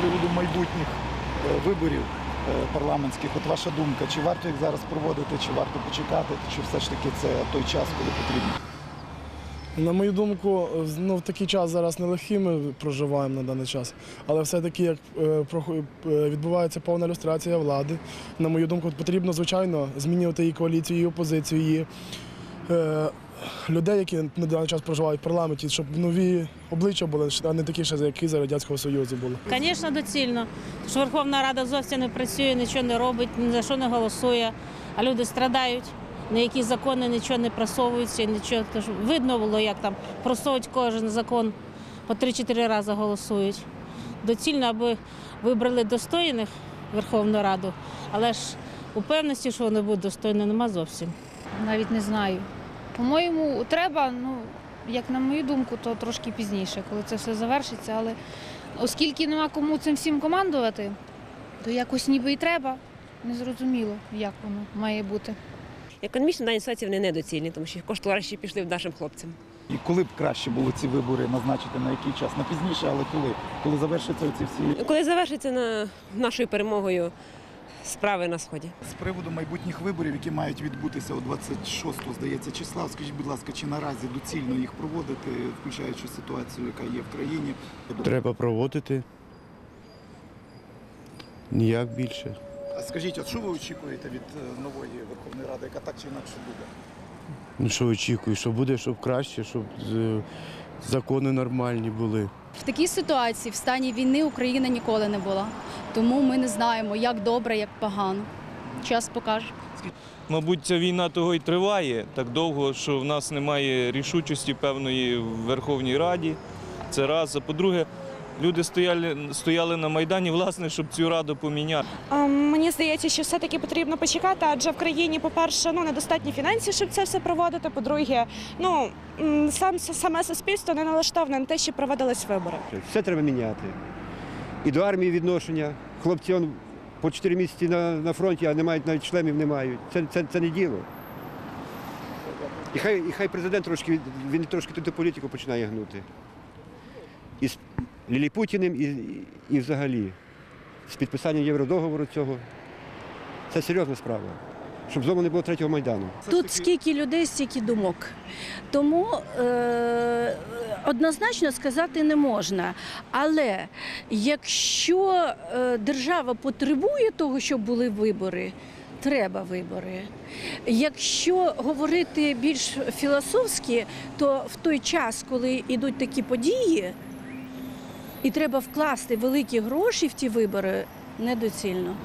приводу майбутніх е, виборів е, парламентських. От ваша думка, чи варто їх зараз проводити, чи варто почекати, чи все ж таки це той час, коли потрібно? На мою думку, ну, в такий час зараз нелегкий ми проживаємо на даний час. Але все-таки, як е, відбувається повна люстрація влади, на мою думку, потрібно, звичайно, змінювати і коаліцію, і опозицію, і людей, які на даний час проживають в парламенті, щоб нові обличчя були, а не такі ще, які за Радянського Союзу були. Звісно, доцільно. Що Верховна Рада зовсім не працює, нічого не робить, ні за що не голосує, а люди страдають. Ніякі закони нічого не просовуються, нічого. Тож видно було, як там просовують кожен закон по 3-4 рази голосують. Доцільно, аби вибрали достойних Верховну Раду, але ж упевненості, що вони будуть достойні, нема зовсім. Навіть не знаю. По-моєму, треба, ну, як на мою думку, то трошки пізніше, коли це все завершиться. Але оскільки нема кому цим всім командувати, то якось ніби і треба. Незрозуміло, як воно має бути. Економічно дані ситуації вони недоцільні, тому що кошти гроші пішли в нашим хлопцям. І коли б краще було ці вибори назначити на який час? На пізніше, але коли? Коли завершаться ці всі Коли завершиться на нашою перемогою справи на сході. з приводу майбутніх виборів, які мають відбутися о 26 здається, числа. Скажіть, будь ласка, чи наразі доцільно їх проводити, включаючи ситуацію, яка є в країні? Треба проводити. Ніяк більше. А скажіть, от що ви очікуєте від е, нової Верховної Ради, яка так чи інакше буде? Ну що очікую, що буде, щоб краще, щоб е, закони нормальні були. В такій ситуації в стані війни Україна ніколи не була. Тому ми не знаємо, як добре, як погано. Час покаже. Мабуть, ця війна того й триває так довго, що в нас немає рішучості певної в Верховній Раді. Це раз. А по-друге, люди стояли, стояли на Майдані, власне, щоб цю раду поміняти. Мені здається, що все-таки потрібно почекати, адже в країні, по-перше, ну недостатні фінансів, щоб це все проводити. По-друге, ну сам саме суспільство не налаштоване на те, щоб проводились вибори. Все треба міняти. І до армії відношення. Хлопці он, по 4 місяці на, на фронті, а не мають навіть шлемів не мають. Це, це, це не діло. І хай, і хай президент трошки, він трошки туди політику починає гнути. І Ліліпутіним, і, і, взагалі. З підписанням євродоговору цього. Це серйозна справа. Щоб знову не було третього майдану. Тут скільки людей, стільки думок. Тому е, однозначно сказати не можна. Але якщо е, держава потребує того, щоб були вибори, треба вибори. Якщо говорити більш філософськи, то в той час, коли йдуть такі події, і треба вкласти великі гроші в ті вибори, недоцільно.